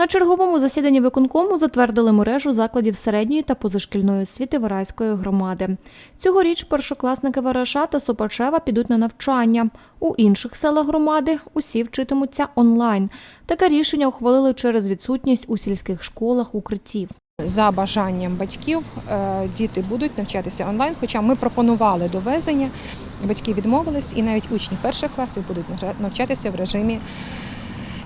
На черговому засіданні виконкому затвердили мережу закладів середньої та позашкільної освіти Вараської громади. Цьогоріч першокласники Вараша та Сопачева підуть на навчання. У інших селах громади усі вчитимуться онлайн. Таке рішення ухвалили через відсутність у сільських школах укриттів. За бажанням батьків е, діти будуть навчатися онлайн, хоча ми пропонували довезення, батьки відмовились, і навіть учні перших класів будуть навчатися в режимі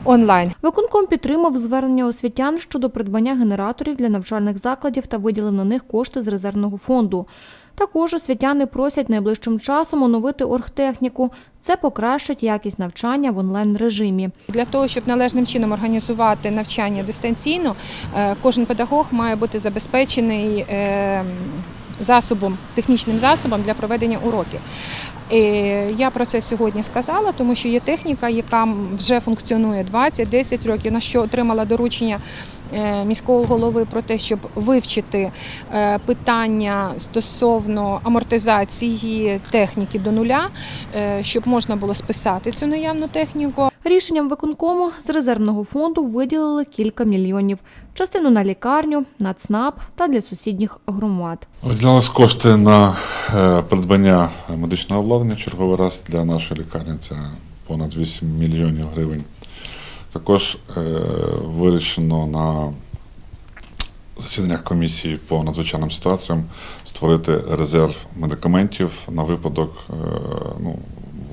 онлайн. Виконком підтримав звернення освітян щодо придбання генераторів для навчальних закладів та виділив на них кошти з резервного фонду. Також освітяни просять найближчим часом оновити оргтехніку. Це покращить якість навчання в онлайн режимі. Для того, щоб належним чином організувати навчання дистанційно, е, кожен педагог має бути забезпечений е, засобом, технічним засобом для проведення уроків. Я про це сьогодні сказала, тому що є техніка, яка вже функціонує 20-10 років, на що отримала доручення е, міського голови про те, щоб вивчити е, питання стосовно амортизації техніки до нуля, е, щоб можна було списати цю наявну техніку. Рішенням виконкому з резервного фонду виділили кілька мільйонів. Частину на лікарню, на ЦНАП та для сусідніх громад. Виділялись кошти на е, придбання медичного обладнання черговий раз для нашої лікарні. Це понад 8 мільйонів гривень. Також е, вирішено на засіданнях комісії по надзвичайним ситуаціям створити резерв медикаментів на випадок е, ну,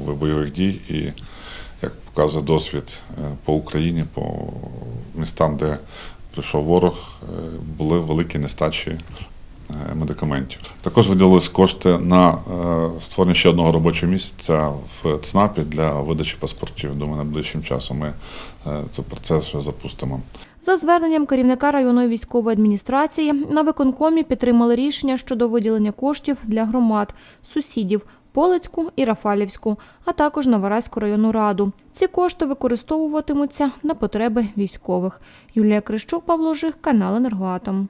бойових дій і, як показує досвід е, по Україні, по містам, де прийшов ворог, е, були великі нестачі е, медикаментів. Також виділились кошти на створення ще одного робочого місця в ЦНАПі для видачі паспортів. Думаю, найближчим часом ми цей процес запустимо. За зверненням керівника районної військової адміністрації на виконкомі підтримали рішення щодо виділення коштів для громад, сусідів Полицьку і Рафалівську, а також Навараську районну раду. Ці кошти використовуватимуться на потреби військових. Юлія Крищук, Павло Жих, канал Енергоатом.